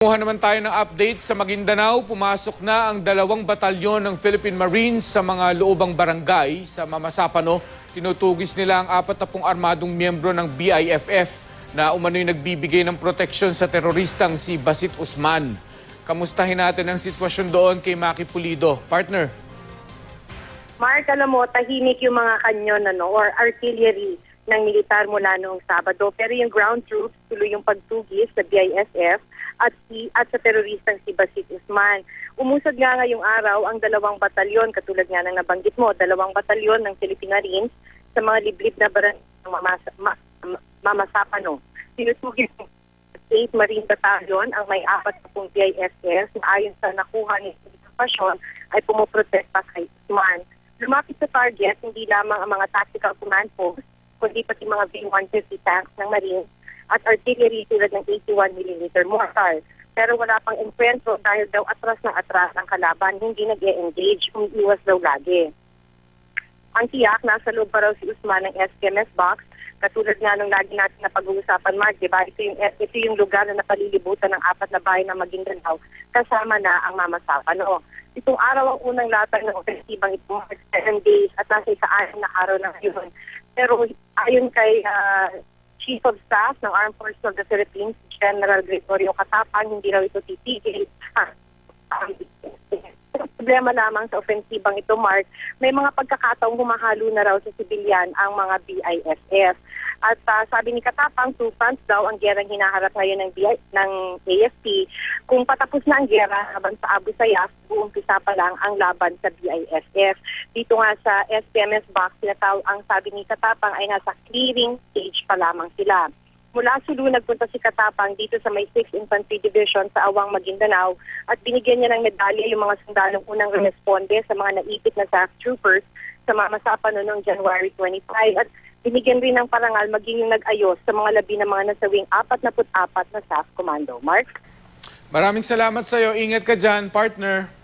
Kumuha naman tayo ng update sa Maguindanao. Pumasok na ang dalawang batalyon ng Philippine Marines sa mga loobang barangay sa Mamasapano. Tinutugis nila ang apat na pong armadong miyembro ng BIFF na umano'y nagbibigay ng proteksyon sa teroristang si Basit Usman. Kamustahin natin ang sitwasyon doon kay Maki Pulido. Partner. Mark, alam mo, tahimik yung mga kanyon ano, or artillery ng militar mula noong Sabado. Pero yung ground troops, tuloy yung pagtugis sa BISF at, si, at sa teroristang si Basit Usman. Umusad nga ngayong araw ang dalawang batalyon, katulad nga ng nabanggit mo, dalawang batalyon ng Philippine Marines sa mga liblib na barangay ng mamasa, ma, ma- Mamasapano. Tinutugis ng State Marine Battalion ang may apat na pong BISF na ayon sa nakuha ni impormasyon ay pumuprotekta kay Usman. Lumapit sa target hindi lamang ang mga tactical command posts, kundi pati mga B-150 tanks ng Marines at artillery tulad ng 81mm mortar. Pero wala pang enkwentro dahil daw atras na atras ang kalaban, hindi nag-e-engage, umiiwas daw lagi. Ang tiyak, nasa loob pa raw si Usman ng SKMS box. Katulad nga nung lagi natin na pag-uusapan, Mark, di ba? Ito yung, ito yung lugar na napalilibutan ng apat na bahay ng Maguindanao kasama na ang Mamasapano. Itong araw ang unang latag ng ofensibang ito, Mark, 7 days at nasa isa-anim na araw na ngayon. Pero ayon kay ah, Chief of Staff ng Armed Forces of the Philippines, General Gregorio Katapang, hindi raw ito titigil. Problema lamang sa ofensibang ito, Mark, may mga pagkakataong humahalo na raw sa sibilyan ang mga BISF. At ah, sabi ni Katapang, two fronts daw ang gerang hinaharap ngayon ng, BI, ng AFP. Kung patapos na ang gera laban sa Abu Sayyaf, uumpisa pa lang ang laban sa BISF. Dito nga sa SPMS box, tinataw, ang sabi ni Katapang ay nasa clearing stage pa lamang sila. Mula Sulu, nagpunta si Katapang dito sa may 6th Infantry Division sa Awang, Maguindanao at binigyan niya ng medalya yung mga sundalong unang responde sa mga naipit na SAF troopers sa mamasapan no noong January 25 at binigyan rin ng parangal maging yung nag-ayos sa mga labi ng mga nasawing 44 na SAF Commando. Mark? Maraming salamat sa iyo. Ingat ka dyan, partner.